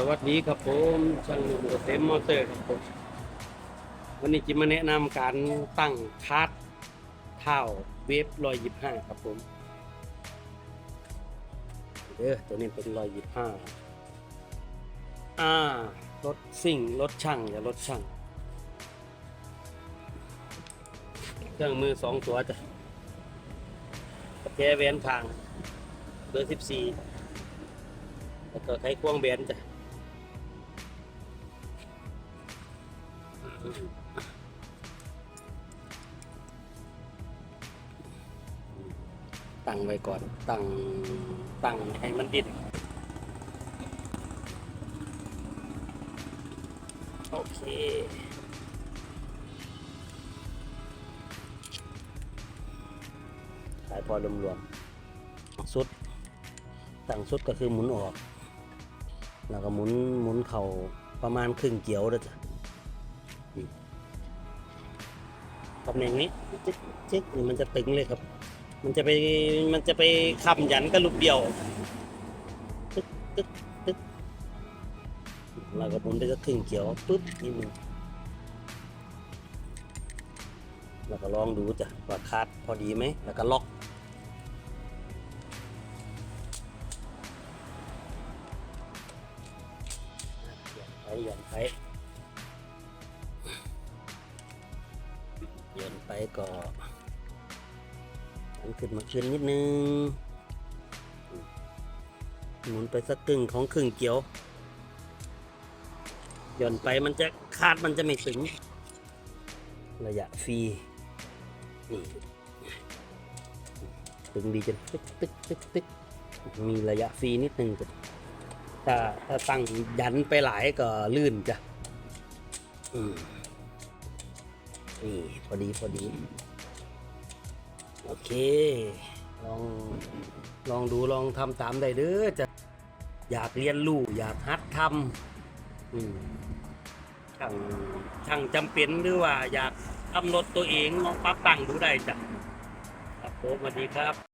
สวัสดีครับผมช่างหนุ่มเกษมมอเตอร์ครับผมวันนี้จะมาแนะนำการตั้งคาร์ดเท้าเวฟรอยยิบห้าครับผมเด้อตัวนี้เป็นรอยยิบห้าอ่ารถซิ่งรถช่างอย่ารถช่างเครื่องมือสองตัวจ้ะแกแวนทางเบอร์สิบสี่แล้วก็ไขควงแบนจ้ะ ตั้งไว้ก่อน ตั้ง ตั้งให้มันดิ้นโอเคสายพอรวมๆสุด ตั้งสุดก็คือหมุนออก แล้วก็หมุนหมุนเข่าประมาณครึ่งเกี่ยวแล้วจ้ะ ตำแหน่งนี้จิ๊กจิ๊กนี่มันจะตึงเลยครับ มันจะไปมันจะไปค้ำยันกับลูกเดียวตึ๊กตึ๊กตึ๊กแล้วก็หมุนไปสักครึ่งเกี่ยวปึ๊บนี่มันแล้วก็ลองดูจ้ะว่าคาดพอดีไหมแล้วก็ล็อกไปหย่อนไป ก็มันขึ้นมาขึ้นนิดนึงหมุนไปสักครึ่งของครึ่งเกี่ยวหย่อนไปมันจะคาดมันจะไม่ถึง ระยะฟรีนี่ตึงดีจนตึ๊กตึ๊กตึ๊กตึ๊กมีระยะฟรีนิดนึงจ้ะถ้าถ้าตั้งยันไปหลายก็ลื่นจ้ะอืม นี่พอดีพอดี โอเค ลองลองดูลองทำตามได้เด้อจะอยากเรียนรู้อยากฮัดทำช่างช่างจำเป็นหรือว่า อยากกำหนดตัวเองลองปรับตั้งดูได้จ้ะครับผมสวัสดีครับ